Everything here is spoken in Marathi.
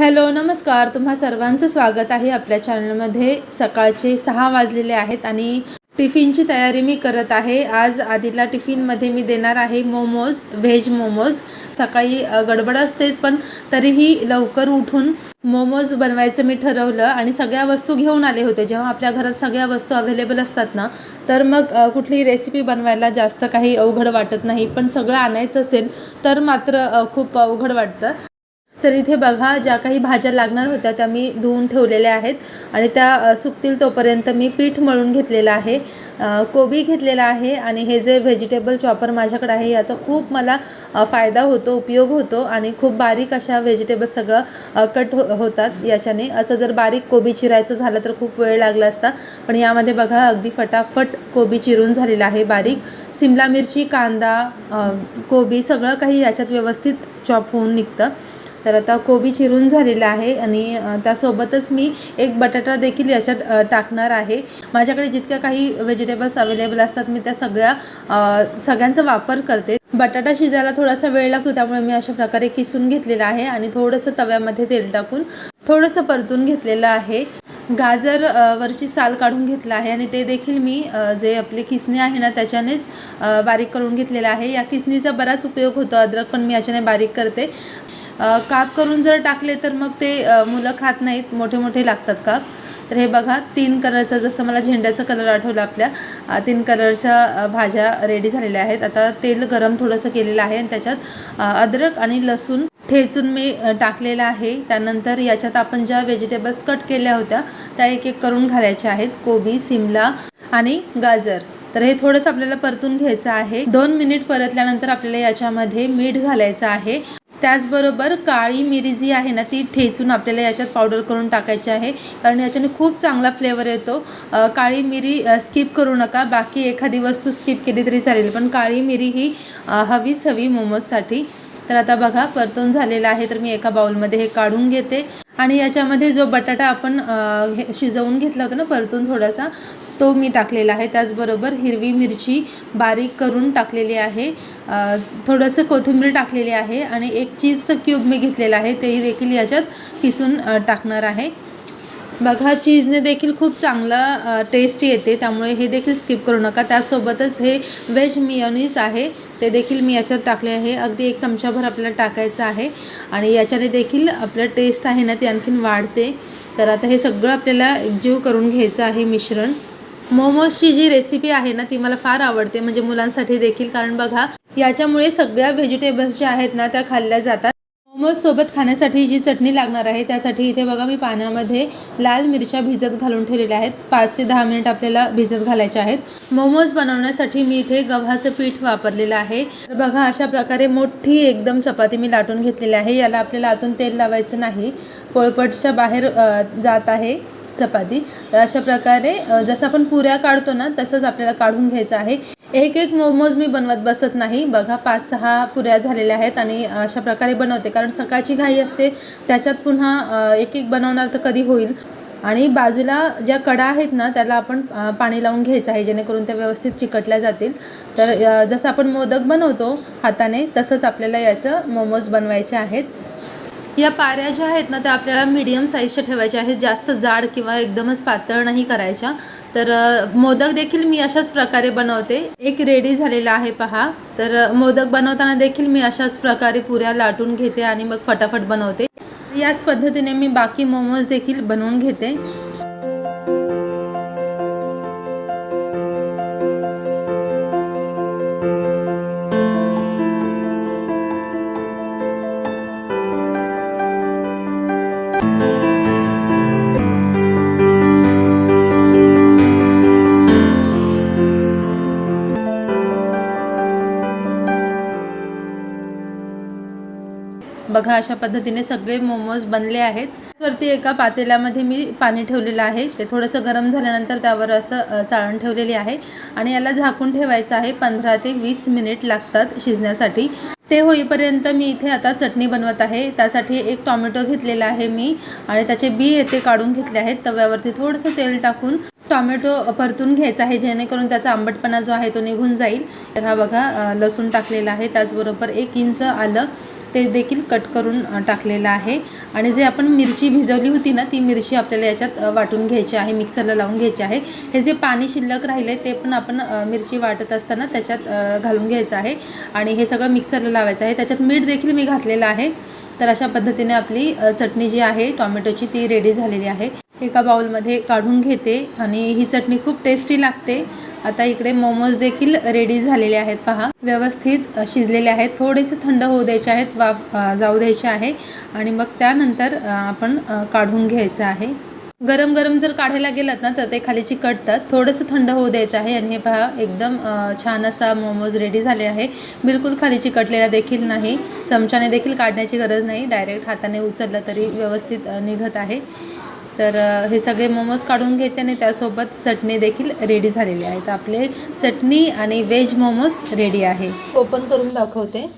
हॅलो नमस्कार. तुम्हा सर्वांचं स्वागत आहे आपल्या चॅनलमध्ये. सकाळचे सहा वाजलेले आहेत आणि टिफिनची तयारी मी करत आहे. आज आधीला टिफिनमध्ये मी देणार आहे मोमोज व्हेज मोमोज. सकाळी गडबड असतेच पण तरीही लवकर उठून मोमोज बनवायचं मी ठरवलं आणि सगळ्या वस्तू घेऊन आले होते. जेव्हा आपल्या घरात सगळ्या वस्तू अवेलेबल असतात ना तर मग कुठली रेसिपी बनवायला जास्त काही अवघड वाटत नाही. पण सगळं आणायचं असेल तर मात्र खूप अवघड वाटतं. तर इथे बघा ज्या काही भाज्या लागणार होत्या त्या मी धुवून ठेवलेल्या आहेत. आणि त्या सुकतील तोपर्यंत मी पीठ मळून घेतलेलं आहे. कोबी घेतलेला आहे आणि हे जे व्हेजिटेबल चॉपर माझ्याकडे आहे याचा खूप मला फायदा होतो उपयोग होतो आणि खूप बारीक अशा व्हेजिटेबल सगळं कट हो होतात. याच्याने असं जर बारीक कोबी चिरायचं झालं तर खूप वेळ लागला असता. पण यामध्ये बघा अगदी फटाफट कोबी चिरून झालेला आहे बारीक. सिमला मिरची कांदा कोबी सगळं काही याच्यात व्यवस्थित चॉप होऊन निघतं. तर तर आता कोबी चिरून झालेला आहे आणि त्यासोबतच मी एक बटाटा देखील याच्यात टाकणार आहे. माझ्याकडे जितक्या काही व्हेजिटेबल्स अवेलेबल असतात मी त्या सगळ्या सगळ्यांचा वापर करते. बटाटा शिजायला थोडासा वेळ लागतो त्यामुळे मी अशा प्रकारे किसून घेतलेला आहे आणि थोडंसं तव्यामध्ये तेल टाकून थोडंसं परतून घेतलेलं आहे. गाजर वरची साल काढून घेतला आहे आणि ते देखील मी जे आपले किसणे आहे ना त्याच्यानेच बारीक करून घेतलेलं आहे. या किसणीचा बराच उपयोग होतो अद्रक पण मी याच्याने बारीक करते. काप करून जर टाकले तर मग ते मुलं खात नाहीत. मोठे मोठे लागतात काप. तर हे बघा तीन कलरचा जसं मला झेंड्याचा कलर आठवला आपल्या तीन कलरच्या भाज्या रेडी झालेल्या आहेत. आता तेल गरम थोडंसं केलेलं आहे आणि त्याच्यात अद्रक आणि लसूण ठेचून मी टाकलेलं आहे. त्यानंतर याच्यात आपण ज्या व्हेजिटेबल्स कट केल्या होत्या त्या एक एक करून घालायच्या आहेत. कोबी सिमला आणि गाजर. तर हे थोडंसं आपल्याला परतून घ्यायचं आहे. दोन मिनिट परतल्यानंतर आपल्याला याच्यामध्ये मीठ घालायचं आहे. त्याचबरोबर काळी मिरी जी आहे ना ती ठेचून आपल्याला याच्यात पावडर करून टाकायची आहे. कारण याच्याने खूप चांगला फ्लेवर येतो. काळी मिरी स्किप करू नका. बाकी एखादी वस्तू स्किप केली तरी चालेल. पण काळी मिरी ही हवीच हवी मोमोजसाठी तर आता बघा परतून झालेला आहे तर मी एका बाउलमध्ये हे काढून घेते. आणि याच्यामध्ये जो बटाटा आपण हे शिजवून घेतला होता ना परतून थोडासा तो मी टाकलेला आहे. त्याचबरोबर हिरवी मिरची बारीक करून टाकलेली आहे. थोडंसं कोथिंबीर टाकलेली आहे आणि एक चीजचं क्यूब मी घेतलेलं आहे. तेही देखील याच्यात किसून टाकणार आहे. बघा चीजने देखील खूप चांगला टेस्ट येते. त्यामुळे हे देखील स्किप करू नका. त्यासोबतच हे व्हेज मियोनीस आहे. ते देखील मी याच्यात टाकले आहे. अगदी एक चमचाभर आपल्याला टाकायचं आहे. आणि याच्याने देखील आपलं टेस्ट आहे ना ती आणखीन वाढते. तर आता हे सगळं आपल्याला एकजीव करून घ्यायचं आहे मिश्रण. मोमोजची जी रेसिपी आहे ना ती मला फार आवडते. म्हणजे मुलांसाठी देखील. कारण बघा याच्यामुळे सगळ्या व्हेजिटेबल्स ज्या आहेत ना त्या खाल्ल्या जातात. मोमोज सोबत खाण्यासाठी जी चटणी लागणार आहे त्यासाठी इथे बघा मी पाण्यामध्ये लाल मिरच्या भिजत घालून ठेवलेल्या आहेत. पाच ते दहा मिनिट आपल्याला भिजत घालायचे आहेत. मोमोज बनवण्यासाठी मी इथे गव्हाचं पीठ वापरलेलं आहे. तर बघा अशा प्रकारे मोठी एकदम चपाती मी लाटून घेतलेली आहे. याला आपल्याला आतून तेल लावायचं नाही. पोळपटच्या बाहेर जात आहे. चपाती. तर अशा प्रकारे जसं आपण पुऱ्या काढतो ना तसंच आपल्याला काढून घ्यायचं आहे. एक एक मोमोज मी बनवत बसत नाही. बघा पाच सहा पुऱ्या झालेल्या आहेत आणि अशा प्रकारे बनवते. कारण सकाळची घाई असते त्याच्यात पुन्हा एक एक बनवणार तर कधी होईल. आणि बाजूला ज्या कडा आहेत ना त्याला आपण पाणी लावून घ्यायचं आहे जेणेकरून त्या व्यवस्थित चिकटल्या जातील. तर जसं आपण मोदक बनवतो हाताने तसंच आपल्याला याचं मोमोज बनवायचे आहेत. या पाऱ्या ज्या आहेत ना त्या आपल्याला मीडियम साईजच्या ठेवायच्या आहेत. जास्त जाड किंवा एकदमच पातळ नाही करायच्या. तर मोदक देखील मी अशाच प्रकारे बनवते. एक रेडी झालेला आहे पहा. तर मोदक बनवताना देखील मी अशाच प्रकारे पुऱ्या लाटून घेते आणि मग फटाफट बनवते. याच पद्धतीने मी बाकी मोमोज देखील बनवून घेते. बघा अशा पद्धतीने सगळे मोमोज बनले आहेत. वरती एका पातेल्यामध्ये मी पाणी ठेवलेलं आहे. ते थोडंसं गरम झाल्यानंतर त्यावर असं चाळण ठेवलेली आहे. आणि याला झाकून ठेवायचं आहे पंधरा ते वीस मिनिट लागतात शिजण्यासाठी. ते होईपर्यंत मी इथे आता चटणी बनवत आहे. त्यासाठी एक टॉमॅटो घेतलेला आहे मी. आणि त्याचे बी येते काढून घेतले आहेत. तव्यावरती थोडंसं तेल टाकून टॉमॅटो परतून घ्यायचा आहे जेणेकरून त्याचा आंबटपणा जो आहे तो निघून जाईल. तर हा बघा लसूण टाकलेला आहे. त्याचबरोबर एक इंच आलं ते देखील कट करून टाकलेलं आहे. आणि जे आपण मिरची भिजवली होती ना ती मिरची आपल्याला याच्यात वाटून घ्यायची आहे मिक्सरला लावून घ्यायची आहे. हे जे पाणी शिल्लक राहिले ते पण आपण मिरची वाटत असताना त्याच्यात घालून घ्यायचं आहे. आणि हे सगळं मिक्सरला लावायचं आहे. त्याच्यात मीठ देखील मी घातलेलं आहे. तर अशा पद्धतीने आपली चटणी जी आहे टॉमॅटोची ती रेडी झालेली आहे. एका बाउलमध्ये काढून घेते आणि ही चटणी खूप टेस्टी लागते. आता इकडे मोमोज देखील रेडी झालेले आहेत पहा. व्यवस्थित शिजलेले आहेत. थोडेसे थंड होऊ द्यायचे आहेत वाफ जाऊ द्यायचे आहे आणि मग त्यानंतर आपण काढून घ्यायचं आहे. गरम गरम जर काढायला गेलात ना तर ते खाली चिकटतात. थोडंसं थंड होऊ द्यायचं आहे आणि हे पहा एकदम छान असा मोमोज रेडी झाले आहे. बिलकुल खाली चिकटलेला देखील नाही. चमच्याने देखील काढण्याची गरज नाही. डायरेक्ट हाताने उचललं तरी व्यवस्थित निघत आहे. तर हे सगळे मोमोज काढून घेते आणि त्यासोबत चटणी देखील रेडी झालेली आहे. तर आपले चटणी आणि व्हेज मोमोज रेडी आहे. ओपन करून दाखवते.